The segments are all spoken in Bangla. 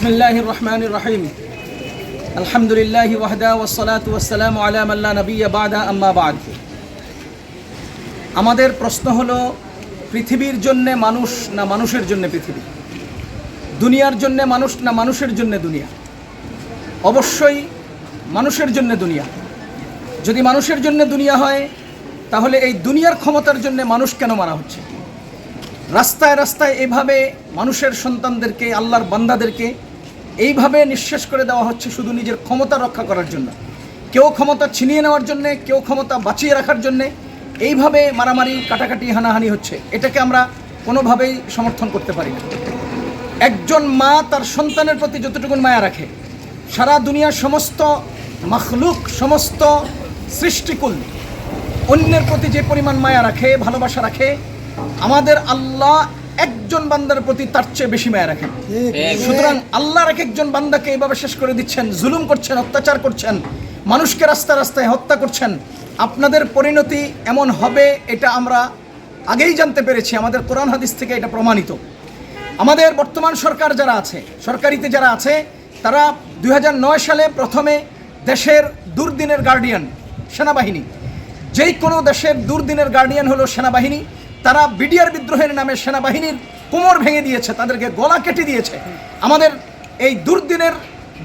বিসমিল্লাহ রহমান রহিম আলহামদুলিল্লাহ ওয়াহদা ওসলাত ওসালাম আলাম আল্লাহ নবিয়া বাদা আম্মা বাদ আমাদের প্রশ্ন হলো, পৃথিবীর জন্যে মানুষ না মানুষের জন্য পৃথিবী? দুনিয়ার জন্যে মানুষ না মানুষের জন্য দুনিয়া? অবশ্যই মানুষের জন্য দুনিয়া। যদি মানুষের জন্য দুনিয়া হয়, তাহলে এই দুনিয়ার ক্ষমতার জন্য মানুষ কেন মারা হচ্ছে? রাস্তায় রাস্তায় এভাবে মানুষের সন্তানদেরকে, আল্লাহর বান্দাদেরকে এইভাবে নিঃশেষ করে দেওয়া হচ্ছে শুধু নিজের ক্ষমতা রক্ষা করার জন্য। কেউ ক্ষমতা ছিনিয়ে নেওয়ার জন্যে, কেউ ক্ষমতা বাঁচিয়ে রাখার জন্যে এইভাবে মারামারি, কাটাকাটি, হানাহানি হচ্ছে। এটাকে আমরা কোনোভাবেই সমর্থন করতে পারি না। একজন মা তার সন্তানের প্রতি যতটুকু মায়া রাখে, সারা দুনিয়ার সমস্ত মখলুক, সমস্ত সৃষ্টিকুল অন্যের প্রতি যে পরিমাণ মায়া রাখে, ভালোবাসা রাখে, আমাদের আল্লাহ একজন বান্দার প্রতি তার চেয়ে বেশি মায়া রাখেন সুতরাং আল্লাহর এক একজন বান্দাকে এইভাবে শেষ করে দিচ্ছেন জুলুম করছেন অত্যাচার করছেন মানুষকে রাস্তা রাস্তায় হত্যা করছেন আপনাদের পরিণতি এমন হবে এটা আমরা আগেই জানতে পেরেছি আমাদের কোরআন হাদিস থেকে এটা প্রমাণিত। আমাদের বর্তমান সরকার যারা আছে সরকারিতে যারা আছে তারা দুই হাজার নয় সালে প্রথমে দেশের দুর্দিনের গার্ডিয়ান সেনাবাহিনী। যেই কোনো দেশের দুর্দিনের গার্ডিয়ান হলো সেনাবাহিনী তারা বিডিআর বিদ্রোহের নামে সেনাবাহিনীর কোমর ভেঙে দিয়েছে, তাদেরকে গলা কেটে দিয়েছে। আমাদের এই দুর্দিনের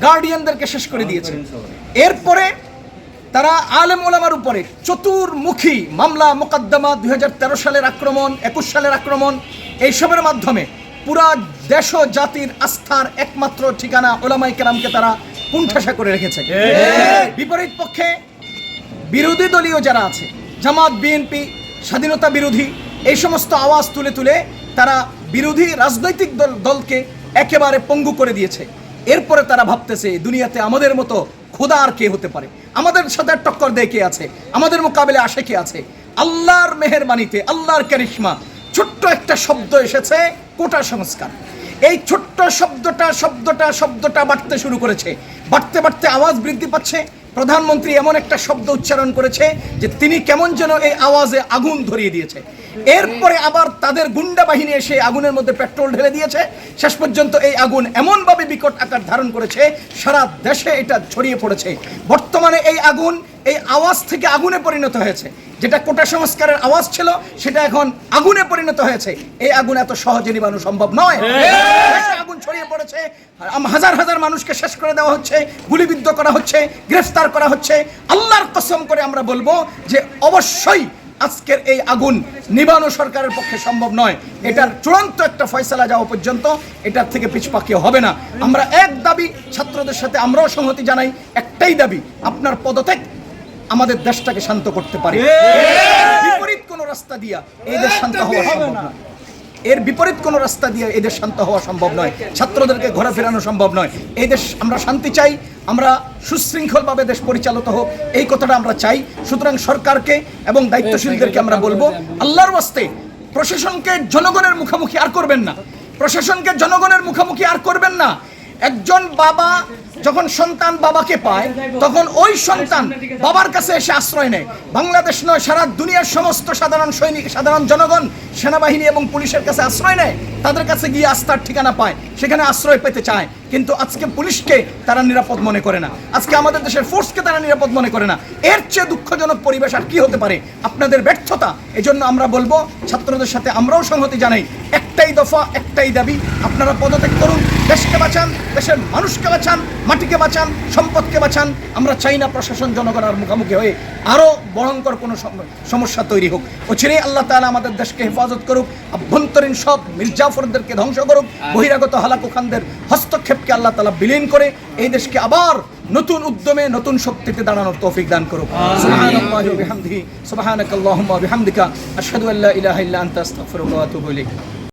গার্ডিয়ানদেরকে শেষ করে দিয়েছে। এরপরে তারা আলেম ওলামার উপরে চতুর্মুখী মামলা মোকদ্দমা দুই সালের আক্রমণ, একুশ সালের আক্রমণ, এইসবের মাধ্যমে পুরা দেশ জাতির আস্থার একমাত্র ঠিকানা ওলামাই কেরামকে তারা কুণ্ঠাসা করে রেখেছে। বিপরীত পক্ষে বিরোধী দলীয় যারা আছে, জামাত, বিএনপি, স্বাধীনতা বিরোধী এই সমস্ত আওয়াজ তুলে তুলে তারা বিরোধী রাজনৈতিক দল, দলকে একেবারে পঙ্গু করে দিয়েছে। এরপরে তারা ভাবতেছে দুনিয়াতে আমাদের মতো খোদা আর কে হতে পারে? আমাদের সাথে টক্কর দেয় কে আছে? আমাদের মোকাবেলে আসে কে আছে? আল্লাহর মেহেরবানিতে, আল্লাহর কারিশমা ছোট্ট একটা শব্দ এসেছে, কোটা সংস্কার। এই ছোট্ট শব্দটা শব্দটা শব্দটা বাড়তে শুরু করেছে। বাড়তে বাড়তে আওয়াজ বৃদ্ধি পাচ্ছে। প্রধানমন্ত্রী এমন একটা শব্দ উচ্চারণ করেছে যে তিনি কেমন যেন এই আওয়াজে আগুন ধরিয়ে দিয়েছে। এরপরে আবার তাদের গুন্ডা বাহিনী এসে আগুনের মধ্যে পেট্রোল ঢেলে দিয়েছে। শেষ পর্যন্ত এই আগুন এমনভাবে বিকট আকার ধারণ করেছে সারা দেশে এটা ছড়িয়ে পড়েছে। বর্তমানে এই আগুন এই আওয়াজ থেকে আগুনে পরিণত হয়েছে। যেটা কোটা সংস্কারের আওয়াজ ছিল সেটা এখন আগুনে পরিণত হয়েছে। এই আগুন এত সহজে নিবানো সম্ভব নয়। আগুন ছড়িয়ে পড়েছে। হাজার হাজার মানুষকে শেষ করে দেওয়া হচ্ছে গুলিবিদ্ধ করা হচ্ছে গ্রেফতার করা হচ্ছে। আল্লাহর কসম করে আমরা বলব যে অবশ্যই আজকের এই আগুন নিবানো সরকারের পক্ষে সম্ভব নয়। এটার চূড়ান্ত একটা ফয়সলা যাওয়া পর্যন্ত এটার থেকে পিছপাকিয়ে হবে না। আমরা এক দাবি ছাত্রদের সাথে আমরাও সংহতি জানাই একটাই দাবি আপনার পদত্যাগ আমাদের দেশটাকে শান্ত করতে পারে। বিপরীত কোনো রাস্তা দিয়া এই দেশ শান্ত হওয়া সম্ভব নয় এর বিপরীত কোনো রাস্তা দিয়ে এদের শান্ত হওয়া সম্ভব নয়। ছাত্রদেরকে ঘোরা ফেরানো সম্ভব নয়। এই দেশ, আমরা শান্তি চাই, আমরা সুশৃঙ্খলভাবে দেশ পরিচালিত হোক, এই কথাটা আমরা চাই। সুতরাং সরকারকে এবং দায়িত্বশীলদেরকে আমরা বলব, আল্লাহর ওয়াস্তে প্রশাসনকে জনগণের মুখোমুখি আর করবেন না। প্রশাসনকে জনগণের মুখোমুখি আর করবেন না। একজন বাবা যখন সন্তান বাবাকে পায়, তখন ওই সন্তান বাবার কাছে এসে আশ্রয় নেয়। বাংলাদেশ নয়, সারা দুনিয়ার সমস্ত সাধারণ সৈনিক, সাধারণ জনগণ, সেনাবাহিনী এবং পুলিশের কাছে আশ্রয় নেয়, তাদের কাছে গিয়ে আস্থার ঠিকানা পায়, সেখানে আশ্রয় পেতে চায়। কিন্তু আজকে পুলিশকে তারা নিরাপদ মনে করে না। আজকে আমাদের দেশের ফোর্সকে তারা নিরাপদ মনে করে না। এর চেয়ে দুঃখজনক পরিবেশ আর কি হতে পারে? আপনাদের ব্যর্থতা, এজন্য আমরা বলব, ছাত্রদের সাথে আমরাও সংহতি জানাই। একটাই দফা, একটাই দাবি, আপনারা পদত্যাগ করুন, দেশকে বাঁচান, দেশের মানুষকে বাঁচান মাটিকে বাঁচান সম্পদকে বাঁচান আমরা চাই না প্রশাসন জনগণের মুখোমুখি হয়ে আরও ভয়ঙ্কর কোনো সমস্যা তৈরি হোক। ও ছেড়ে আল্লাহ তাআলা আমাদের দেশকে হেফাজত করুক আভ্যন্তরীণ সব মির্জাফরদেরকে ধ্বংস করুক বহিরাগত হালাকু খানদের হস্তক্ষেপকে আল্লাহ তাআলা বিলীন করে এই দেশকে আবার নতুন উদ্যমে নতুন শক্তিতে দাঁড়ানোর তৌফিক দান করুক। সুবহানাল্লাহি ওয়া বিহামদিহি সুবহানাকাল্লাহুম্মা ওয়া বিহামদিকা আশহাদু আল্লা ইলাহা ইল্লা আনতা আস্তাগফিরুকা ওয়া আতুবু ইলাইক।